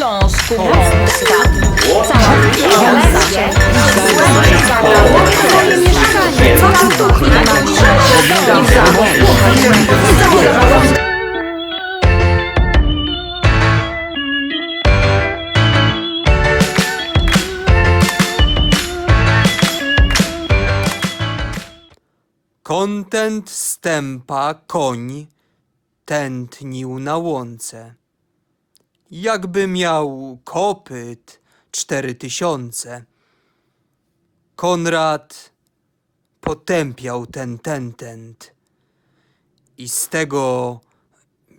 Śląsku Polska. Cała mieszkanie. Nasza. Kontent stępa koń tętnił na łące. Jakby miał kopyt cztery tysiące. Konrad potępiał ten tentent i z tego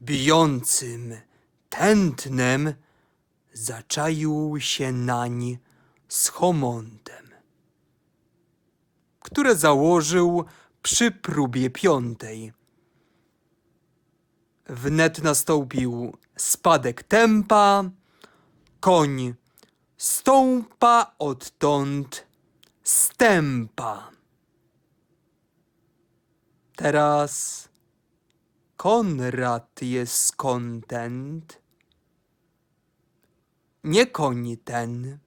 bijącym tętnem zaczaił się nań z homontem które założył przy próbie piątej. Wnet nastąpił spadek tempa, koń stąpa odtąd stępa. Teraz Konrad jest kontent, nie koń ten.